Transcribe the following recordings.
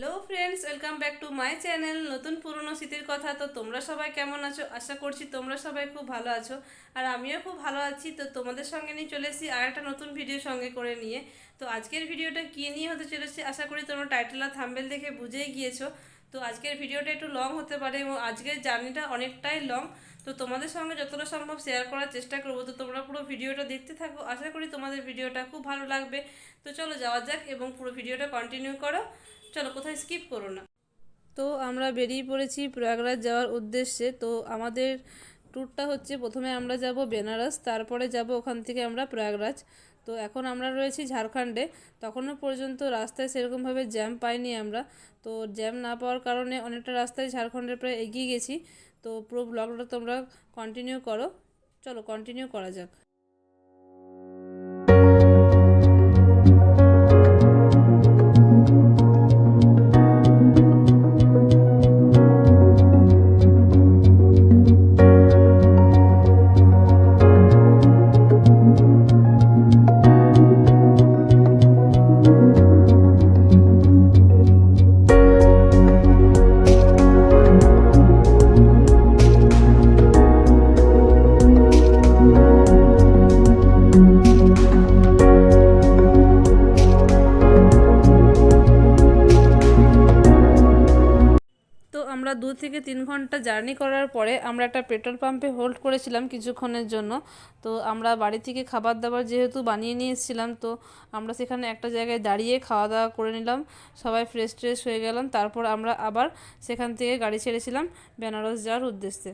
Hello friends welcome back to my channel নতুন পুরনো স্মৃতির কথা, তো তোমরা সবাই কেমন আছো? আশা করছি তোমরা সবাই খুব ভালো আছো। আর আমিও খুব ভালো আছি, তো তোমাদের সঙ্গে নিয়ে চলে এসেছি আর একটা নতুন ভিডিও সঙ্গে করে নিয়ে। তো আজকের ভিডিওটা কী নিয়ে হতে চলেছে, আশা করি তোমরা টাইটেল আর থাম্বেল দেখে বুঝেই গিয়েছো। তো আজকের ভিডিওটা একটু লং হতে পারে এবং আজকের জার্নিটা অনেকটাই লং তো তোমাদের সঙ্গে যতটা সম্ভব শেয়ার করার চেষ্টা করব, তো তোমরা পুরো ভিডিওটা দেখতে থাকো। আশা করি তোমাদের ভিডিওটা খুব ভালো লাগবে। তো চলো যাওয়া যাক এবং পুরো ভিডিওটা কন্টিনিউ করো। চলো কোথায় স্কিপ করো না। তো আমরা বেরিয়ে পড়েছি প্রয়াগরাজ যাওয়ার উদ্দেশ্যে। তো আমাদের ট্যুরটা হচ্ছে প্রথমে আমরা যাব বেনারস, তারপরে যাব ওখান থেকে আমরা প্রয়াগরাজ। তো এখন আমরা রয়েছি ঝাড়খণ্ডে। তখনও পর্যন্ত রাস্তায় সেরকমভাবে জ্যাম পাইনি আমরা। তো জ্যাম না পাওয়ার কারণে অনেকটা রাস্তায় ঝাড়খণ্ডের প্রায় এগিয়ে গেছি। তো পুরো ব্লগটা তোমরা কন্টিনিউ করো। চলো কন্টিনিউ করা যাক। দু থেকে তিন ঘণ্টা জার্নি করার পরে আমরা একটা পেট্রোল পাম্পে হোল্ড করেছিলাম কিছুক্ষণের জন্য। তো আমরা বাড়ি থেকে খাবার দাবার যেহেতু বানিয়ে নিয়েছিলাম তো আমরা সেখানে একটা জায়গায় দাঁড়িয়ে খাওয়া দাওয়া করে নিলাম। সবাই ফ্রেশ ট্রেশ হয়ে গেলাম, তারপর আমরা আবার সেখান থেকে গাড়ি ছেড়েছিলাম বেনারস যাওয়ার উদ্দেশ্যে।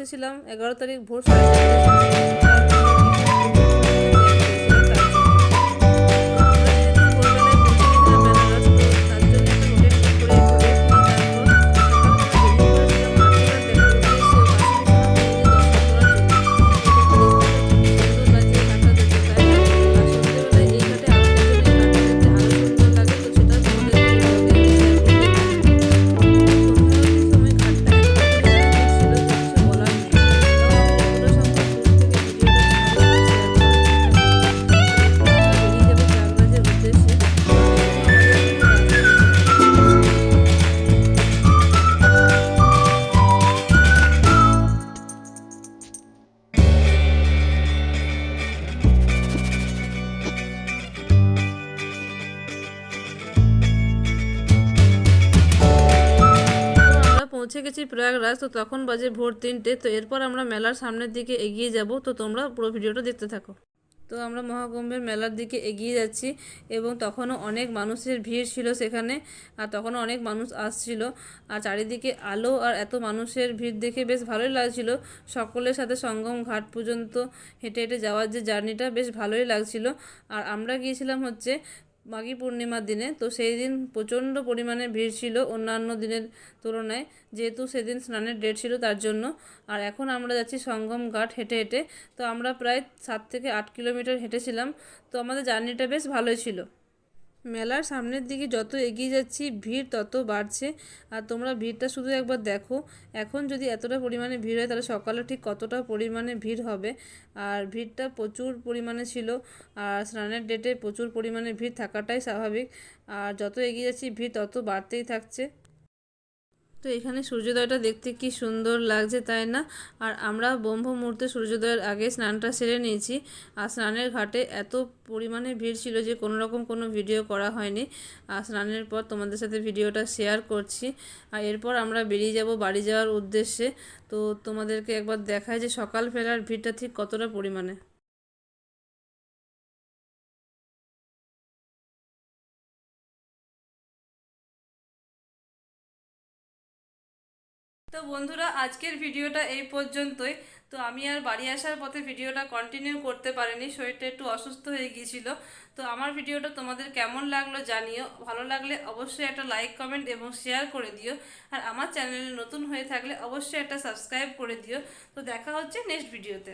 পৌঁছেছিলাম। এগারো তারিখ ভোর পৌঁছে গেছি প্রয়াগরাজ, তো তখন বাজে ভোর তিনটে, তো এরপর আমরা মেলার সামনের দিকে এগিয়ে যাব, তো তোমরা পুরো ভিডিওটা দেখতে থাকো। তো আমরা মহাকুম্ভের মেলার দিকে এগিয়ে যাচ্ছি এবং তখনও অনেক মানুষের ভিড় ছিল সেখানে, আর তখনও অনেক মানুষ আসছিল, আর চারিদিকে আলো আর এত মানুষের ভিড় দেখে বেশ ভালোই লাগছিল। সকলের সাথে সঙ্গম ঘাট পর্যন্ত হেঁটে হেঁটে যাওয়ার যে জার্নিটা বেশ ভালোই লাগছিল। আর আমরা গিয়েছিলাম হচ্ছে মাঘী পূর্ণিমার দিনে। তো সেই দিন প্রচণ্ড পরিমাণে ভিড় ছিল অন্যান্য দিনের তুলনায়, যেহেতু সেদিন স্নানের ডেট ছিল তার জন্য। আর এখন আমরা যাচ্ছি সঙ্গম ঘাট হেঁটে হেঁটে। তো আমরা প্রায় সাত থেকে আট কিলোমিটার হেঁটেছিলাম। তো আমাদের জার্নিটা বেশ ভালোই ছিল। মেলার সামনের দিকে যত এগিয়ে যাচ্ছি, ভিড় তত বাড়ছে। আর তোমরা ভিড়টা শুধু একবার দেখো। এখন যদি এতটা পরিমাণে ভিড় হয়, তাহলে সকালে ঠিক কতটা পরিমাণে ভিড় হবে? আর ভিড়টা প্রচুর পরিমাণে ছিল। আর স্নানের ডেটে প্রচুর পরিমাণে ভিড় থাকাটাই স্বাভাবিক। আর যত এগিয়ে যাচ্ছি, ভিড় তত বাড়তেই থাকছে। তো এখানে সূর্যোদয়টা দেখতে কি সুন্দর লাগছে তাই না? আর আমরা ব্রহ্ম মুহূর্তে সূর্যোদয়ের আগে স্নানটা সেরে নিয়েছি। আর স্নানের ঘাটে এত পরিমাণে ভিড় ছিল যে কোনো রকম কোনো ভিডিও করা হয়নি। আর স্নানের পর তোমাদের সাথে ভিডিওটা শেয়ার করছি। আর এরপর আমরা বেরিয়ে যাব বাড়ি যাওয়ার উদ্দেশ্যে। তো তোমাদেরকে একবার দেখায় যে সকাল ফেরার ভিড়টা ঠিক কতটা পরিমাণে। তো বন্ধুরা, আজকের ভিডিওটা এই পর্যন্তই। তো আমি আর বাড়ি আসার পথে ভিডিওটা কন্টিনিউ করতে পারিনি, শরীরটা একটু অসুস্থ হয়ে গিয়েছিল। তো আমার ভিডিওটা তোমাদের কেমন লাগল জানিও। ভালো লাগলে অবশ্যই একটা লাইক কমেন্ট এবং শেয়ার করে দিও। আর আমার চ্যানেলে নতুন হয়ে থাকলে অবশ্যই একটা সাবস্ক্রাইব করে দিও। তো দেখা হচ্ছে নেক্সট ভিডিওতে